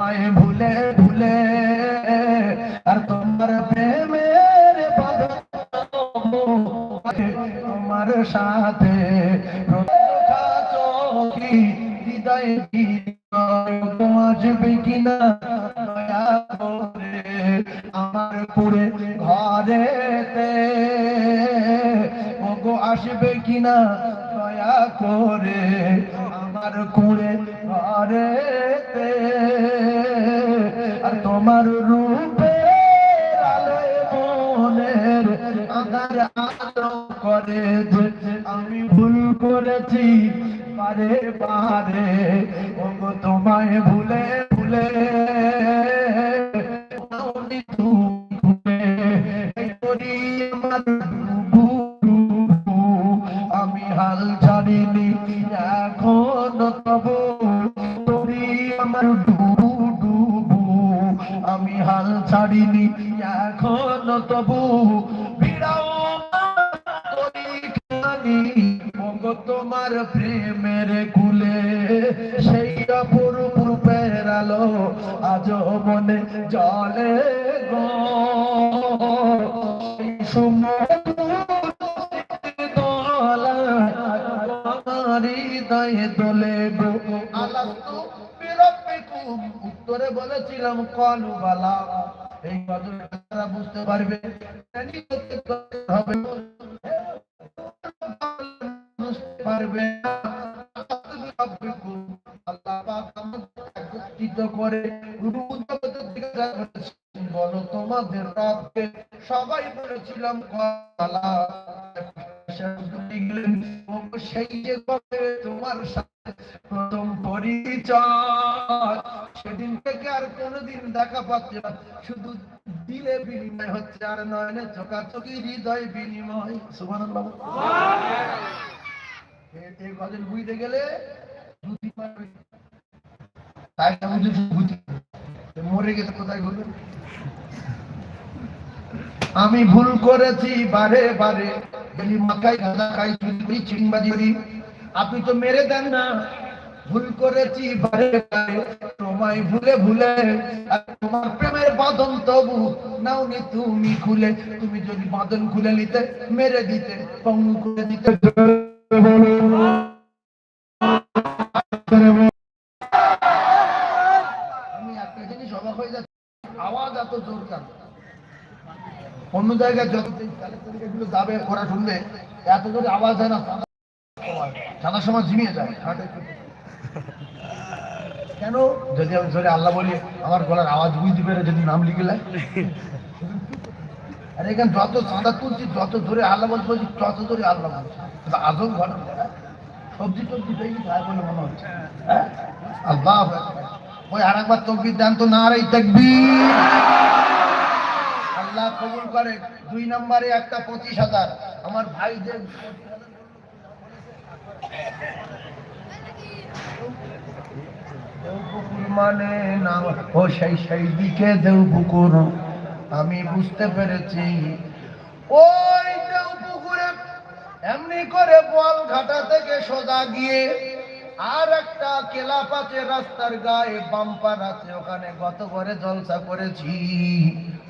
আমায় ভুলে ভুলে। আর তোমার প্রেমের তোমার সাথে। আসবে কিনা? দয়া করে আমার পুরে ঘরেতে। ওগো আসবে কিনা? দয়া করে। আমার কুড়ে ঘরে আর তোমার রূপে আলোয় মনের আধার আলো করে আমি ভুল করেছি, পারে পারে। ও তোমায় ভুলে ভুলে। আমার ডুবু ডুবু আমি হাল ছাড়িনি, এখন তবু ওগো তোমার প্রেমের কুলে, সেই অপরূপ রূপের আলো আজ মনে জলে গো। সেই সুমধুর হৃদয়ে দোলে গো। উত্তরে বলেছিলাম, কলু বালা। এই কথাটা বুঝতে পারবে। পারবে করে। বলো, তোমাদের রবকে সবাই বলেছিলাম, কলা। সেই যে তোমার সাথে প্রথম পরিচয়। সেদিন থেকে আর কোনোদিন দেখা পাচ্ছে না। শুধু দিলে বিনিময় হচ্ছে, আর নয়নে চোখাচোখি হৃদয় বিনিময়। এ- এই বুঝতে গেলে আমি ভুল করেছি, বারে বারে। মাথায় গাঁদা খাই চুরি আপনি তো মেরে দেন না। ভুল করেছি বারে বারে তোমায় ভুলে ভুলে, আর তোমার প্রেমের বাঁধন তবু নাও নি তুমি খুলে। তুমি যদি বাঁধন খুলে নিতে, মেরে দিতে পঙ্গু করে দিতে। আমি একটা জিনিস অবাক হয়ে যাচ্ছি। আওয়াজ এত জোর কেন? অন্য জায়গায় যত এগুলো দাবে ওরা শুনলে এত জোরে আওয়াজ হয় না সাদা সময় ঝিমিয়ে যায়। কেন? যদি আমি জোরে আল্লাহ বলি, আমার গলার আওয়াজ বুঝতে পেরে যদি নাম লিখে লাই। আর এখানে যত চাঁদা তুলছি, যত ধরে আল্লাহ বলছি বলছি তত ধরে আল্লাহ বলছি। আজব ঘটনা? সবজি টবজি পেয়ে খায় বলে মনে হচ্ছে হ্যাঁ? আল্লাহ ওই আর একবার তকবির দেন তো না রে তকবির। আল্লাহ কবুল করে। দুই নম্বরে একটা পঁচিশ হাজার। আমার ভাই যে দেওপুকুর মানে না, ও সেই সেই দিকে দেওপুকুর আমি বুঝতে পেরেছি। ওই দেওপুকুরে এমনি করে বল ঘাটা থেকে সোজা গিয়ে আর একটা কেলাপ আছে রাস্তার গায়ে বাম্পার আছে। ওখানে গত করে জলসা করেছি।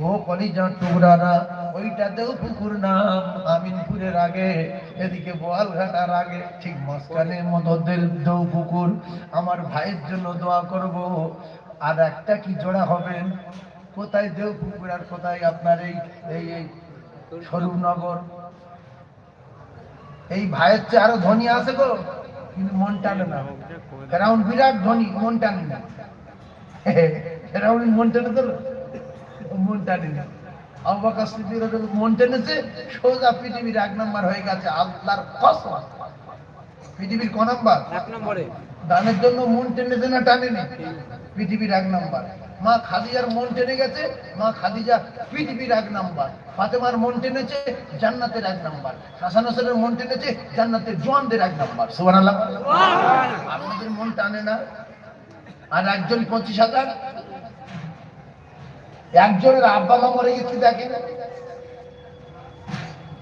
ও কলিজা টুকরারা ওইটাতেও পুকুর নাম, আমিনপুরের আগে, এদিকে বোয়ালঘাটার আগে, ঠিক মাঝখানের মতো দেল- দেও পুকুর। আমার ভাইয়ের জন্য দোয়া করব। আর একটা কি জোড়া হবেন কোথায় দেও পুকুর আর কোথায় আপনার এই এই এই স্বরূপনগর? এই ভাইয়ের চেয়ে আরও ধনী আছে গো। কিন্তু মন টানে না। ফেরাউন বিরাট ধনী মন টানে না। ফেরাউন মন টানে তো মন টানে না। আবাকা স্মৃতির মন টেনেছে সোজা পৃথিবীর এক নাম্বার হয়ে গেছে আল্লাহর কসম। পৃথিবীর ক নাম্বার? এক নম্বরে। দানের জন্য মন টেনেছে না টানেনি পৃথিবীর এক নাম্বার। মা খাদিজার মন টেনে গেছে মা খাদিজা পৃথিবীর এক নাম্বার। ফাতেমার মন টেনেছে জান্নাতের এক নাম্বার। হাসান হোসেনের মন টেনেছে জান্নাতের জোয়ানদের এক নাম্বার। সুবহানাল্লাহ। আপনাদের মন টানে না? আর একজন পঁচিশ হাজার একজনের আব্বা মা মরে গেছে দেখে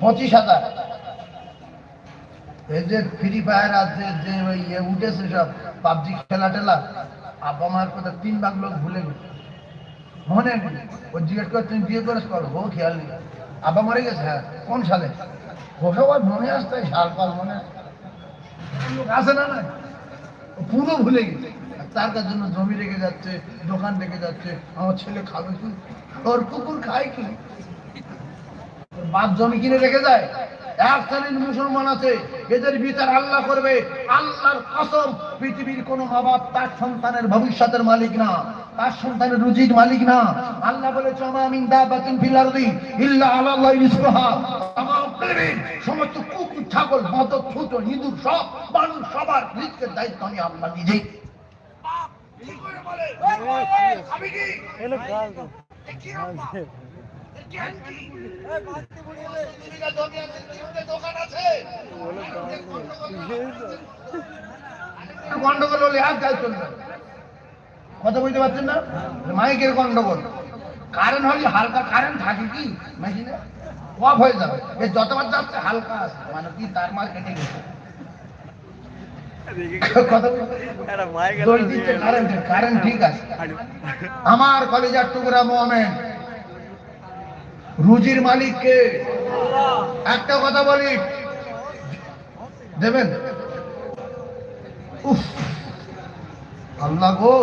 পঁচিশ হাজার। এই যে ফ্রি ফায়ার আছে যে ওই ইয়ে উঠেছে সব, পাবজি খেলা টেলা, আব্বা মার কথা তিন ভাগ লোক ভুলে গেছে। মনে ও জিজ্ঞেস করে, তুমি বিয়ে করেছ করো ও খেয়াল নেই। আব্বা মরে গেছে? হ্যাঁ। কোন সালে? ও সবার মনে আসতে সাল পাল মনে আসে না না পুরো ভুলে গেছে। তার কার জন্য জমি রেখে যাচ্ছে, দোকান রেখে যাচ্ছে। আমার ছেলে খাবে কি? ওর কুকুর খায় কি? বাপ জমি কিনে রেখে যায়? এক মুসলমান আছে, এদের বিচার আল্লাহ করবে। আল্লাহর কসম, পৃথিবীর কোন মা বাপ তার সন্তানের ভবিষ্যতের মালিক না। তার সন্তানের রুজির মালিক না। আল্লাহ পৃথিবীর সমস্ত কুকুর, ছাগল বাঁদর ছোট ইঁদুর সব মানুষ সবার রিজকের দায়িত্ব আমি আল্লাহ নিজেই গন্ডগোল হলে আর কাজ চলবে কথা বুঝতে পারছেন না? মাইকের গন্ডগোল। কারেন্ট হলে হালকা কারেন্ট থাকে কি? মেশিনে। অফ হয়ে যাবে। যতবার যাচ্ছে হালকা আছে। মানে কি? তার মার কেটে গেছে কথা বুঝতে- দড়ি দিচ্ছে কারেন্ট কারেন্ট ঠিক আছে আমার কলেজার টুকরা মোহামেন রুজির মালিককে একটা কথা বলি। দেবেন? আল্লাহ গো।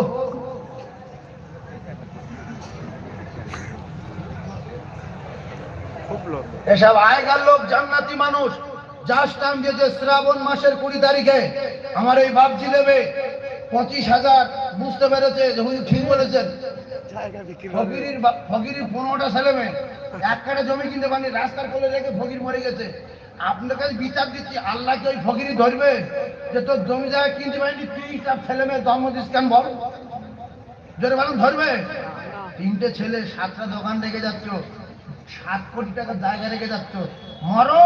এসব আয়গার লোক জান্নাতি মানুষ। টাইম দিয়েছে শ্রাবণ মাসের কুড়ি তারিখে। আমার এই বাপজি দেবে। পঁচিশ হাজার, বুঝতে পেরেছে যে ঠিক বলেছেন। ফকিরির ফকিরির পনেরোটা ছেলে মেয়ে। এক কাটা জমি কিনতে পারেনি, রাস্তার কোলে রেখে ফকির মরে গেছে। আপনার কাছে বিচার দিচ্ছি, আল্লাহ কি ওই ফকিরি ধরবে? যে তোর জমি জায়গা কিনতে পারেনি, তিরিশটা ছেলে মেয়ে জন্ম দিস কেন বল? জোরে বলুন, ধরবে? তিনটে ছেলে সাতটা দোকান রেখে যাচ্ছ, সাত কোটি টাকা জায়গা রেখে যাচ্ছ। মরো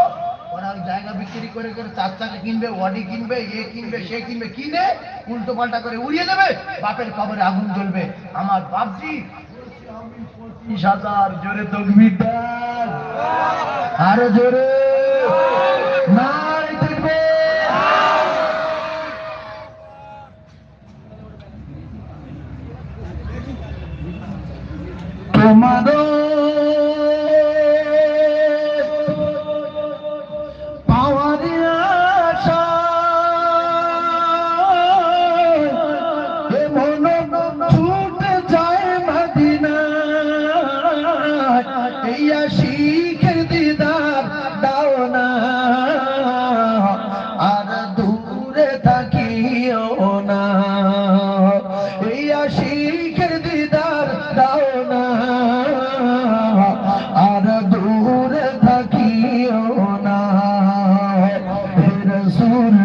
ওরা জায়গা বিক্রি করে করে চার চাকা কিনবে, ওয়াডি কিনবে, এ কিনবে, সে কিনবে, কিনে উল্টো পাল্টা করে উড়িয়ে দেবে, বাপের কবরে আগুন জ্বলবে। আমার বাপজি পঁচিশ হাজার জোরে তকবির আরও জোরে। নাই শিখের দিদার দাও না। আর দূরে থাকিও না। রসুল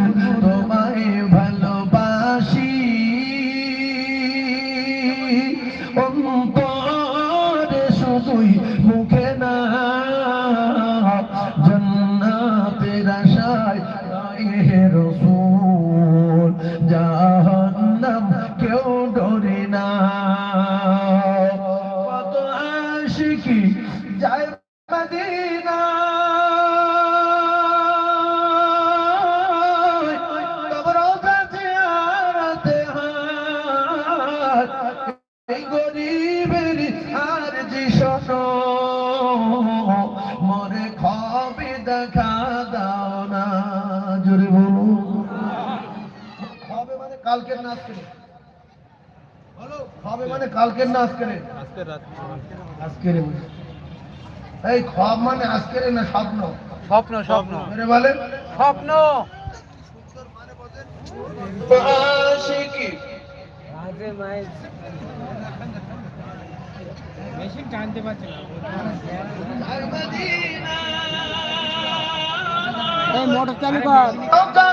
তোমায় ভালোবাসি। অন্তরে শুধুই মুখে মানে বলো খবে মানে কালকের এই খব মানে আজকের না স্বপ্ন? স্বপ্ন স্বপ্ন। মেরে বলেন। স্বপ্ন। মেশিন টানতে পারছে না। মোটর চালু কর।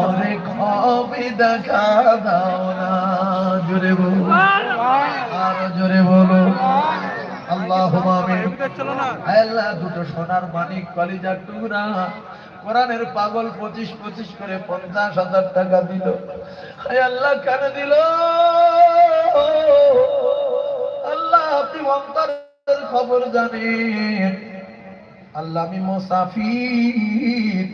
অনেক হবে দেখা দাও না। জোরে বলো আর জোরে বলো আল্লাহ আল্লাহ দুটো সোনার মানিক কলিজার টুকরা। কোরআনের পাগল পঁচিশ পঁচিশ করে পঞ্চাশ হাজার টাকা দিল। আল্লাহ, কেন দিল? আল্লাহ, আপনি অন্তরের খবর জানেন। আল্লাহ, আমি মোসাফির।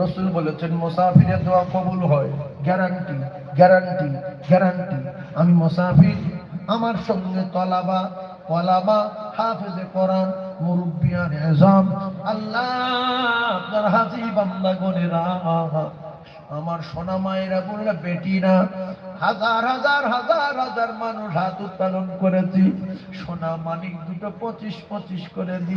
রসুল বলেছেন, মোসাফিরের দোয়া কবুল হয়। Guarantee guarantee guarantee. আমি মোসাফির, আমার সঙ্গে তলাবা কলাবা হাফেজে কোরআন মুরব্বিয়ান এজাম, আল্লাহ আমার সোনা মায়েরা বেটি না হাজার হাজার হাজার হাজার মানুষ হাত উত্তোলন করেছি। সোনা মানিক দুটো পঁচিশ পঁচিশ করে দিয়ে